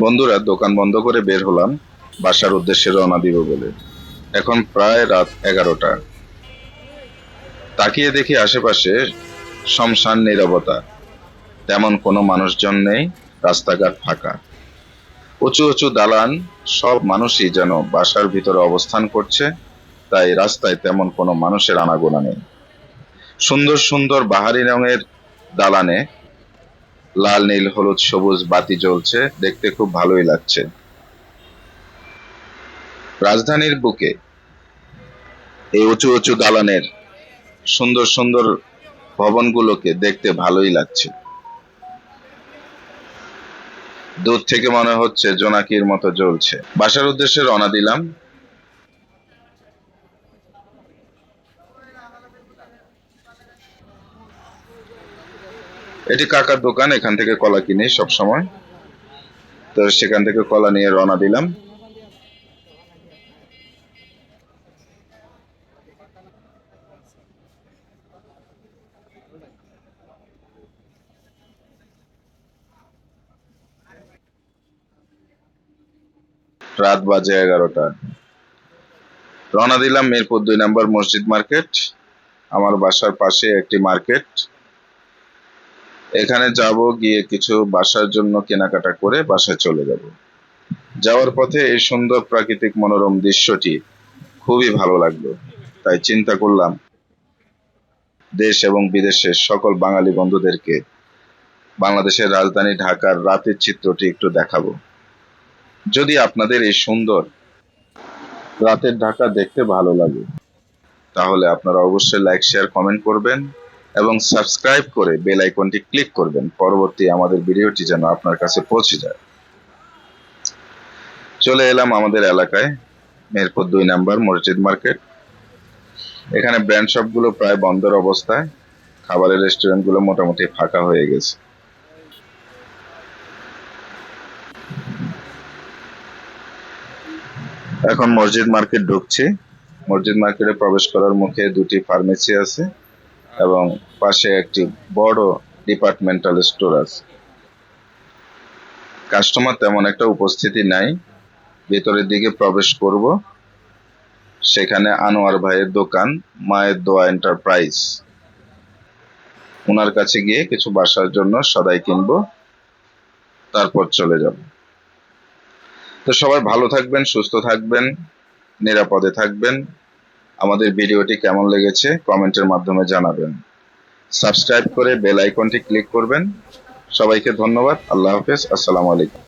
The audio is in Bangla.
বন্ধুরা, দোকান বন্ধ করে বের হলাম। বাসার উদ্দেশ্যে রওনা দিব বলে। এখন প্রায় রাত এগারোটা। তাকিয়ে দেখি আশেপাশে শমশান নীরবতা। তেমন কোনো মানুষজন নেই, রাস্তাঘাট ফাঁকা। উঁচু উঁচু দালান, সব মানুষই যেন বাসার ভিতরে অবস্থান করছে, তাই রাস্তায় তেমন কোনো মানুষের আনাগোনা নেই। সুন্দর সুন্দর বাহারি রঙের দালানে লাল, নীল, হলুদ, সবুজ বাতি জ্বলছে। দেখতে খুব ভালোই লাগছে। রাজধানীর বুকে এই উঁচু উঁচু দালানের সুন্দর সুন্দর ভবনগুলোকে দেখতে ভালোই লাগছে। দূর থেকে মনে হচ্ছে জোনাকির মতো জ্বলছে। বাসার উদ্দেশ্যে রওনা দিলাম। এটি কাকার দোকান, এখান থেকে কলা কিনি সব সময় তো সেখান থেকে কলা নিয়ে রওনা দিলাম। রাত বাজে এগারোটা। রওনা দিলাম মিরপুর দুই নম্বর মসজিদ মার্কেট। আমার বাসার পাশে একটি মার্কেট। এখানে যাব গিয়ে কিছু বাসার জন্য কেনাকাটা করে বাসায় চলে যাব। যাওয়ার পথে এই সুন্দর প্রাকৃতিক মনোরম দৃশ্যটি খুবই ভালো লাগল, তাই চিন্তা করলাম দেশ এবং বিদেশের সকল বাঙালি বন্ধুদেরকে বাংলাদেশের রাজধানী ঢাকার রাতের চিত্রটি একটু দেখাবো। যদি আপনাদের এই সুন্দর রাতের ঢাকা দেখতে ভালো লাগে, তাহলে আপনারা অবশ্যই লাইক শেয়ার কমেন্ট করবেন। এবং সাবস্ক্রাইব করে বেল আইকনটি ক্লিক করবেন। পরবর্তী আমাদের ভিডিওটি যেন আপনার কাছে পৌঁছে যায়। চলে এলাম আমাদের এলাকায় মেহেরপুর দুই নাম্বার, মসজিদ মার্কেট। এখানে ব্র্যান্ড শপগুলো প্রায় বন্ধের অবস্থায়। খাবারের রেস্টুরেন্টগুলো মোটামুটি ফাঁকা হয়ে গেছে। এখন মসজিদ মার্কেট ঢুকছি। মসজিদ মার্কেটে প্রবেশ করার মুখে দুটি ফার্মেসি আছে। এবং পাশে একটি বড় ডিপার্টমেন্টাল স্টোর আছে। কাস্টমার তেমন একটা উপস্থিতি নাই। ভেতরের দিকে প্রবেশ করব। সেখানে আনোয়ার ভাইয়ের দোকান, মায়ের দোয়া এন্টারপ্রাইজ ওনার কাছে গিয়ে কিছু বাসার জন্য সদাই কিনবো, তারপর চলে যাব। তো সবাই ভালো থাকবেন, সুস্থ থাকবেন, নিরাপদে থাকবেন। আমাদের ভিডিওটি কেমন লেগেছে কমেন্টের মাধ্যমে জানাবেন। সাবস্ক্রাইব করে বেল আইকনটি ক্লিক করবেন। সবাইকে ধন্যবাদ। আল্লাহ হাফেজ। আসসালামু আলাইকুম।